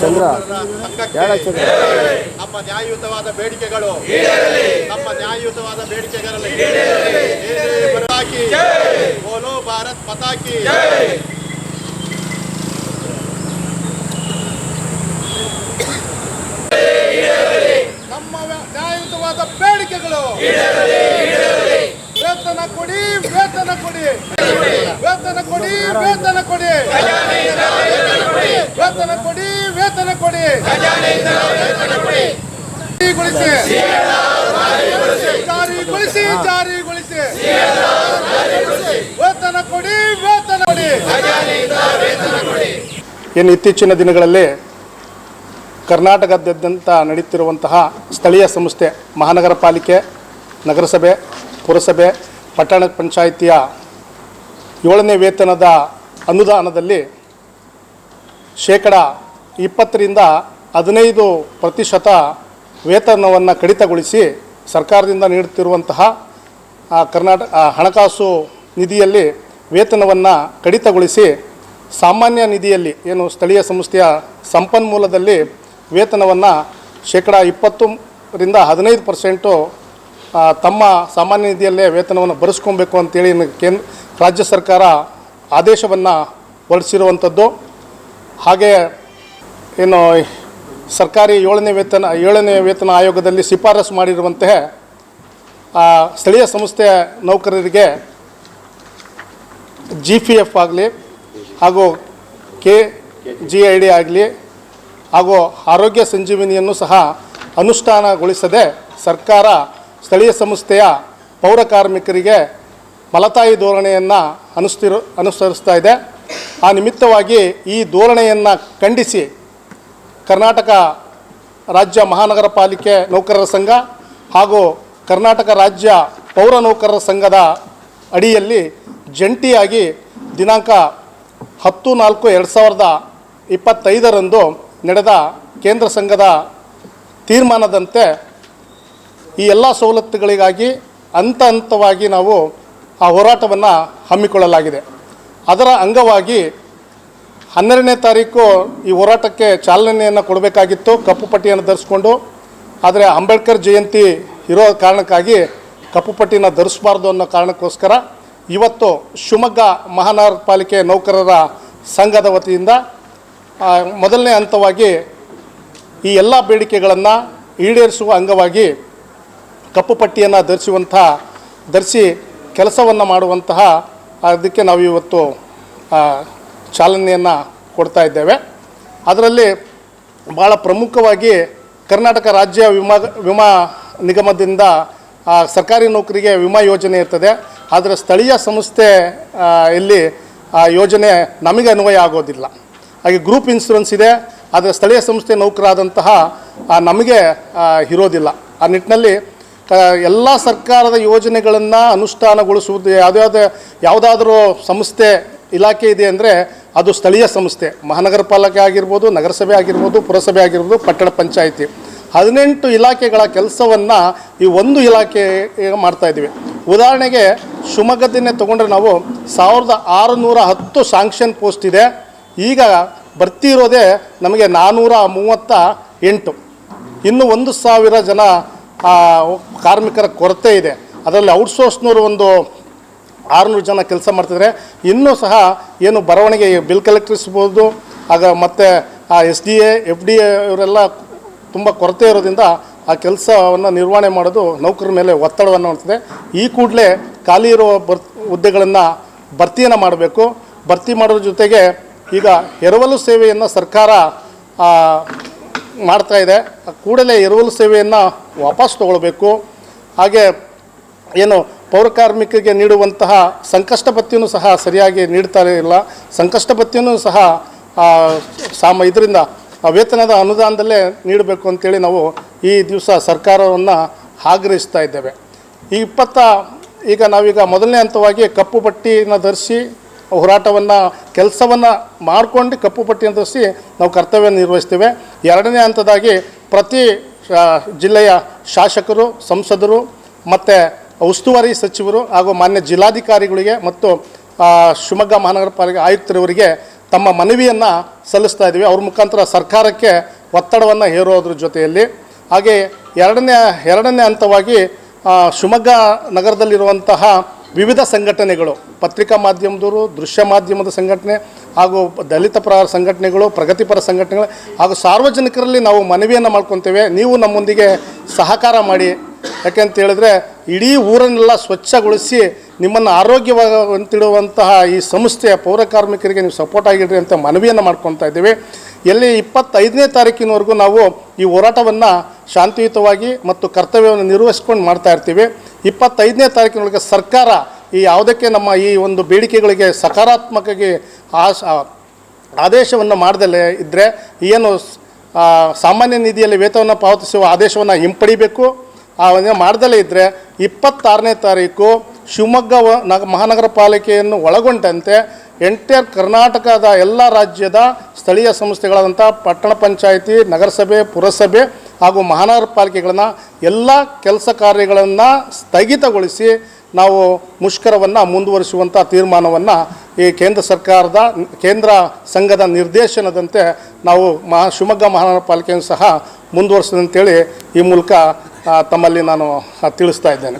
ಚಂದ್ರ. ನಮ್ಮ ನ್ಯಾಯಯುತವಾದ ಬೇಡಿಕೆಗಳು. ನಮ್ಮ ನ್ಯಾಯಯುತವಾದ ಬೇಡಿಕೆಗಳಲ್ಲಿ ಪರವಾಗಿ ಬೋಲೋ ಭಾರತ್ ಪತಾಕಿ. ನಮ್ಮ ವ್ಯ- ನ್ಯಾಯಯುತವಾದ ಬೇಡಿಕೆಗಳು. ವೇತನ ಕೊಡಿ ವೇತನ ಕೊಡಿ. ವೇತನ ಕೊಡಿ. ವೇತನ ಕೊಡಿ ವೇತನ ಕೊಡಿ ವೇತನ ಕೊಡಿ ಜಾರಿಗೊಳಿಸಿ ಜಾರಿಗೊಳಿಸಿ ಜಾರಿಗೊಳಿಸಿ ವೇತನ ಕೊಡಿ ವೇತನ ಏನು ಇತ್ತೀಚಿನ ದಿನಗಳಲ್ಲಿ ಕರ್ನಾಟಕದಾದ್ಯಂತ ನಡೀತಿರುವಂತಹ ಸ್ಥಳೀಯ ಸಂಸ್ಥೆ ಮಹಾನಗರ ಪಾಲಿಕೆ ನಗರಸಭೆ, ಪುರಸಭೆ, ಪಟ್ಟಣ ಪಂಚಾಯಿತಿಯ ಏಳನೇ ವೇತನದ ಅನುದಾನದಲ್ಲಿ ಶೇಕಡ ಇಪ್ಪತ್ತರಿಂದ ಹದಿನೈದು ಪ್ರತಿಶತ ವೇತನವನ್ನು ಕಡಿತಗೊಳಿಸಿ ಸರ್ಕಾರದಿಂದ ನೀಡುತ್ತಿರುವಂತಹ ಕರ್ನಾಟಕ ಹಣಕಾಸು ನಿಧಿಯಲ್ಲಿ ವೇತನವನ್ನು ಕಡಿತಗೊಳಿಸಿ ಸಾಮಾನ್ಯ ನಿಧಿಯಲ್ಲಿ ಏನು ಸ್ಥಳೀಯ ಸಂಸ್ಥೆಯ ಸಂಪನ್ಮೂಲದಲ್ಲಿ ವೇತನವನ್ನು ಶೇಕಡ ಇಪ್ಪತ್ತರಿಂದ ಹದಿನೈದು ಪರ್ಸೆಂಟು ತಮ್ಮ ಸಾಮಾನ್ಯ ನಿಧಿಯಲ್ಲೇ ವೇತನವನ್ನು ಬರೆಸ್ಕೊಬೇಕು ಅಂತೇಳಿ ಕೇಂದ್ರ ರಾಜ್ಯ ಸರ್ಕಾರ ಆದೇಶವನ್ನು ಹೊರಡಿಸಿರುವಂಥದ್ದು. ಹಾಗೆ ಏನು ಸರ್ಕಾರಿ ಏಳನೇ ವೇತನ ಏಳನೇ ವೇತನ ಆಯೋಗದಲ್ಲಿ ಶಿಫಾರಸು ಮಾಡಿರುವಂತೆ ಸ್ಥಳೀಯ ಸಂಸ್ಥೆಯ ನೌಕರರಿಗೆ ಜಿ ಪಿ ಎಫ್ ಆಗಲಿ ಹಾಗೂ ಕೆ ಜಿ ಐ ಡಿ ಆಗಲಿ ಹಾಗೂ ಆರೋಗ್ಯ ಸಂಜೀವಿನಿಯನ್ನು ಸಹ ಅನುಷ್ಠಾನಗೊಳಿಸದೆ ಸರ್ಕಾರ ಸ್ಥಳೀಯ ಸಂಸ್ಥೆಯ ಪೌರ ಕಾರ್ಮಿಕರಿಗೆ ಮಲತಾಯಿ ಧೋರಣೆಯನ್ನು ಅನುಷ್ಠಿರು, ಅನುಸರಿಸ್ತಾ ಇದೆ. ಆ ನಿಮಿತ್ತವಾಗಿ ಈ ಧೋರಣೆಯನ್ನು ಖಂಡಿಸಿ ಕರ್ನಾಟಕ ರಾಜ್ಯ ಮಹಾನಗರ ಪಾಲಿಕೆ ನೌಕರರ ಸಂಘ ಹಾಗೂ ಕರ್ನಾಟಕ ರಾಜ್ಯ ಪೌರ ನೌಕರರ ಸಂಘದ ಅಡಿಯಲ್ಲಿ ಜಂಟಿಯಾಗಿ ದಿನಾಂಕ ಹತ್ತು ನಾಲ್ಕು ಎರಡು ಸಾವಿರದ ಇಪ್ಪತ್ತೈದರಂದು ನಡೆದ ಕೇಂದ್ರ ಸಂಘದ ತೀರ್ಮಾನದಂತೆ ಈ ಎಲ್ಲ ಸವಲತ್ತುಗಳಿಗಾಗಿ ಹಂತ ಹಂತವಾಗಿ ನಾವು ಆ ಹೋರಾಟವನ್ನು ಹಮ್ಮಿಕೊಳ್ಳಲಾಗಿದೆ. ಅದರ ಅಂಗವಾಗಿ ಹನ್ನೆರಡನೇ ತಾರೀಕು ಈ ಹೋರಾಟಕ್ಕೆ ಚಾಲನೆಯನ್ನು ಕೊಡಬೇಕಾಗಿತ್ತು. ಕಪ್ಪು ಪಟ್ಟಿಯನ್ನು ಧರಿಸ್ಕೊಂಡು, ಆದರೆ ಅಂಬೇಡ್ಕರ್ ಜಯಂತಿ ಇರೋ ಕಾರಣಕ್ಕಾಗಿ ಕಪ್ಪು ಪಟ್ಟಿನ ಧರಿಸಬಾರ್ದು ಅನ್ನೋ ಕಾರಣಕ್ಕೋಸ್ಕರ ಇವತ್ತು ಶಿವಮೊಗ್ಗ ಮಹಾನಗರ ಪಾಲಿಕೆ ನೌಕರರ ಸಂಘದ ವತಿಯಿಂದ ಮೊದಲನೇ ಹಂತವಾಗಿ ಈ ಎಲ್ಲ ಬೇಡಿಕೆಗಳನ್ನು ಈಡೇರಿಸುವ ಅಂಗವಾಗಿ ಕಪ್ಪು ಪಟ್ಟಿಯನ್ನು ಧರಿಸುವಂಥ, ಧರಿಸಿ ಕೆಲಸವನ್ನು ಮಾಡುವಂತಹ ಅದಕ್ಕೆ ನಾವು ಇವತ್ತು ಚಾಲನೆಯನ್ನು ಕೊಡ್ತಾ ಇದ್ದೇವೆ. ಅದರಲ್ಲಿ ಭಾಳ ಪ್ರಮುಖವಾಗಿ ಕರ್ನಾಟಕ ರಾಜ್ಯ ವಿಮಾ ವಿಮಾ ನಿಗಮದಿಂದ ಸರ್ಕಾರಿ ನೌಕರಿಗೆ ವಿಮಾ ಯೋಜನೆ ಇರ್ತದೆ. ಆದರೆ ಸ್ಥಳೀಯ ಸಂಸ್ಥೆ ಇಲ್ಲಿ, ಆ, ಯೋಜನೆ ನಮಗೆ ಅನ್ವಯ ಆಗೋದಿಲ್ಲ. ಹಾಗೆ ಗ್ರೂಪ್ ಇನ್ಸೂರೆನ್ಸ್ ಇದೆ, ಆದರೆ ಸ್ಥಳೀಯ ಸಂಸ್ಥೆ ನೌಕರಾದಂತಹ ನಮಗೆ ಇರೋದಿಲ್ಲ. ಆ ನಿಟ್ಟಿನಲ್ಲಿ ಎಲ್ಲ ಸರ್ಕಾರದ ಯೋಜನೆಗಳನ್ನು ಅನುಷ್ಠಾನಗೊಳಿಸುವುದು ಯಾವುದ್ಯಾವುದೇ ಯಾವುದಾದ್ರೂ ಸಂಸ್ಥೆ ಇಲಾಖೆ ಇದೆ ಅಂದರೆ ಅದು ಸ್ಥಳೀಯ ಸಂಸ್ಥೆ. ಮಹಾನಗರ ಪಾಲಿಕೆ ಆಗಿರ್ಬೋದು, ನಗರಸಭೆ ಆಗಿರ್ಬೋದು, ಪುರಸಭೆ ಆಗಿರ್ಬೋದು, ಪಟ್ಟಣ ಪಂಚಾಯಿತಿ. ಹದಿನೆಂಟು ಇಲಾಖೆಗಳ ಕೆಲಸವನ್ನು ಈ ಒಂದು ಇಲಾಖೆ ಮಾಡ್ತಾ ಇದ್ದೀವಿ. ಉದಾಹರಣೆಗೆ ಶಿವಮೊಗ್ಗದನ್ನೇ ತೊಗೊಂಡ್ರೆ ನಾವು ಸಾವಿರದ ಆರುನೂರ ಹತ್ತು ಸ್ಯಾಂಕ್ಷನ್ ಪೋಸ್ಟ್ ಇದೆ. ಈಗ ಭರ್ತಿ ಇರೋದೇ ನಮಗೆ ನಾನ್ನೂರ ಮೂವತ್ತ ಎಂಟು. ಇನ್ನು ಒಂದು ಸಾವಿರ ಜನ ಕಾರ್ಮಿಕರ ಕೊರತೆ ಇದೆ. ಅದರಲ್ಲಿ ಔಟ್ಸೋರ್ಸ್ನವರು ಒಂದು ಆರುನೂರು ಜನ ಕೆಲಸ ಮಾಡ್ತಿದ್ದಾರೆ ಇನ್ನೂ ಸಹ ಏನು ಬರವಣಿಗೆ ಬಿಲ್ ಕಲೆಕ್ಟರ್ಸ್ ಇರ್ಬೋದು ಆಗ ಮತ್ತು, ಆ S D A F D A ಇವರೆಲ್ಲ ತುಂಬ ಕೊರತೆ ಇರೋದ್ರಿಂದ ಆ ಕೆಲಸವನ್ನು ನಿರ್ವಹಣೆ ಮಾಡೋದು ನೌಕರರ ಮೇಲೆ ಒತ್ತಡವನ್ನು ಮಾಡ್ತದೆ. ಈ ಕೂಡಲೇ ಖಾಲಿ ಇರುವ ಬರ್, ಹುದ್ದೆಗಳನ್ನು ಭರ್ತಿಯನ್ನು ಮಾಡಬೇಕು. ಭರ್ತಿ ಮಾಡೋದ್ರ ಜೊತೆಗೆ ಈಗ ಎರವಲು ಸೇವೆಯನ್ನು ಸರ್ಕಾರ ಮಾಡ್ತಾ ಇದೆ. ಕೂಡಲೇ ಎರವಲು ಸೇವೆಯನ್ನು ವಾಪಸ್ ತಗೊಳ್ಬೇಕು. ಹಾಗೆ ಏನು ಪೌರ ಕಾರ್ಮಿಕರಿಗೆ ನೀಡುವಂತಹ ಸಂಕಷ್ಟ ಭತ್ಯೆಯೂ ಸಹ ಸರಿಯಾಗಿ ನೀಡ್ತಾ ಇಲ್ಲ. ಸಂಕಷ್ಟ ಭತ್ಯೆಯೂ ಸಹ ಸಾಮ, ಇದರಿಂದ ವೇತನದ ಅನುದಾನದಲ್ಲೇ ನೀಡಬೇಕು ಅಂತೇಳಿ ನಾವು ಈ ದಿವಸ ಸರ್ಕಾರವನ್ನು ಆಗ್ರಹಿಸ್ತಾ ಇದ್ದೇವೆ. ಈ ಇಪ್ಪತ್ತ ಈಗ ನಾವೀಗ ಮೊದಲನೇ ಹಂತವಾಗಿ ಕಪ್ಪು ಪಟ್ಟಿನ ಧರಿಸಿ ಹೋರಾಟವನ್ನು, ಕೆಲಸವನ್ನು ಮಾಡಿಕೊಂಡು ಕಪ್ಪು ಪಟ್ಟಿಯನ್ನು ಧರಿಸಿ ನಾವು ಕರ್ತವ್ಯ ನಿರ್ವಹಿಸ್ತೇವೆ. ಎರಡನೇ ಹಂತದಾಗಿ ಪ್ರತಿ ಜಿಲ್ಲೆಯ ಶಾಸಕರು, ಸಂಸದರು ಮತ್ತು ಉಸ್ತುವಾರಿ ಸಚಿವರು ಹಾಗೂ ಮಾನ್ಯ ಜಿಲ್ಲಾಧಿಕಾರಿಗಳಿಗೆ ಮತ್ತು ಶಿವಮೊಗ್ಗ ಮಹಾನಗರ ಪಾಲಿಕೆ ಆಯುಕ್ತರವರಿಗೆ ತಮ್ಮ ಮನವಿಯನ್ನು ಸಲ್ಲಿಸ್ತಾ ಇದ್ದೀವಿ. ಅವ್ರ ಮುಖಾಂತರ ಸರ್ಕಾರಕ್ಕೆ ಒತ್ತಡವನ್ನು ಹೇರೋದ್ರ ಜೊತೆಯಲ್ಲಿ. ಹಾಗೆ ಎರಡನೇ ಎರಡನೇ ಹಂತವಾಗಿ ಶಿವಮೊಗ್ಗ ನಗರದಲ್ಲಿರುವಂತಹ ವಿವಿಧ ಸಂಘಟನೆಗಳು, ಪತ್ರಿಕಾ ಮಾಧ್ಯಮದವರು, ದೃಶ್ಯ ಮಾಧ್ಯಮದ ಸಂಘಟನೆ ಹಾಗೂ ದಲಿತ ಪರ ಸಂಘಟನೆಗಳು ಪ್ರಗತಿಪರ ಸಂಘಟನೆಗಳು ಹಾಗೂ ಸಾರ್ವಜನಿಕರಲ್ಲಿ ನಾವು ಮನವಿಯನ್ನು ಮಾಡ್ಕೊತೇವೆ. ನೀವು ನಮ್ಮೊಂದಿಗೆ ಸಹಕಾರ ಮಾಡಿ. ಯಾಕೆಂತ ಹೇಳಿದ್ರೆ, ಇಡೀ ಊರನ್ನೆಲ್ಲ ಸ್ವಚ್ಛಗೊಳಿಸಿ ನಿಮ್ಮನ್ನು ಆರೋಗ್ಯವಂತಿಡುವಂತಹ ಈ ಸಂಸ್ಥೆಯ ಪೌರ ಕಾರ್ಮಿಕರಿಗೆ ನೀವು ಸಪೋರ್ಟ್ ಆಗಿಡ್ರಿ ಅಂತ ಮನವಿಯನ್ನು ಮಾಡ್ಕೊತಾ ಇದ್ದೀವಿ. ಎಲ್ಲಿ ಇಪ್ಪತ್ತೈದನೇ ತಾರೀಕಿನವರೆಗೂ ನಾವು ಈ ಹೋರಾಟವನ್ನು ಶಾಂತಿಯುತವಾಗಿ ಮತ್ತು ಕರ್ತವ್ಯವನ್ನು ನಿರ್ವಹಿಸ್ಕೊಂಡು ಮಾಡ್ತಾ ಇರ್ತೀವಿ. ಇಪ್ಪತ್ತೈದನೇ ತಾರೀಕಿನೊಳಗೆ ಸರ್ಕಾರ ಈ ಯಾವುದಕ್ಕೆ ನಮ್ಮ ಈ ಒಂದು ಬೇಡಿಕೆಗಳಿಗೆ ಸಕಾರಾತ್ಮಕವಾಗಿ ಆಶ ಆದೇಶವನ್ನು ಮಾಡದಲ್ಲೇ ಇದ್ದರೆ ಏನು ಸಾಮಾನ್ಯ ನಿಧಿಯಲ್ಲಿ ವೇತನವನ್ನು ಪಾವತಿಸುವ ಆದೇಶವನ್ನು ಹಿಂಪಡಿಬೇಕು. ಆ ಮಾಡದಲ್ಲೇ ಮಾಡ್ದಲೇ ಇದ್ದರೆ ಇಪ್ಪತ್ತಾರನೇ ತಾರೀಕು ಶಿವಮೊಗ್ಗ ನಗ ಮಹಾನಗರ ಪಾಲಿಕೆಯನ್ನು ಒಳಗೊಂಡಂತೆ ಎಂಟೈರ್ ಕರ್ನಾಟಕದ ಎಲ್ಲ ರಾಜ್ಯದ ಸ್ಥಳೀಯ ಸಂಸ್ಥೆಗಳಾದಂಥ ಪಟ್ಟಣ ಪಂಚಾಯಿತಿ, ನಗರಸಭೆ, ಪುರಸಭೆ ಹಾಗೂ ಮಹಾನಗರ ಪಾಲಿಕೆಗಳನ್ನು ಎಲ್ಲ ಕೆಲಸ ಕಾರ್ಯಗಳನ್ನು ಸ್ಥಗಿತಗೊಳಿಸಿ ನಾವು ಮುಷ್ಕರವನ್ನು ಮುಂದುವರಿಸುವಂಥ ತೀರ್ಮಾನವನ್ನು ಈ ಕೇಂದ್ರ ಸರ್ಕಾರದ, ಕೇಂದ್ರ ಸಂಘದ ನಿರ್ದೇಶನದಂತೆ ನಾವು ಮಹಾ, ಶಿವಮೊಗ್ಗ ಮಹಾನಗರ ಪಾಲಿಕೆಯನ್ನು ಸಹ ಮುಂದುವರಿಸಿದಂತೇಳಿ ಈ ಮೂಲಕ ತಮ್ಮಲ್ಲಿ ನಾನು ತಿಳಿಸ್ತಾ ಇದ್ದೇನೆ.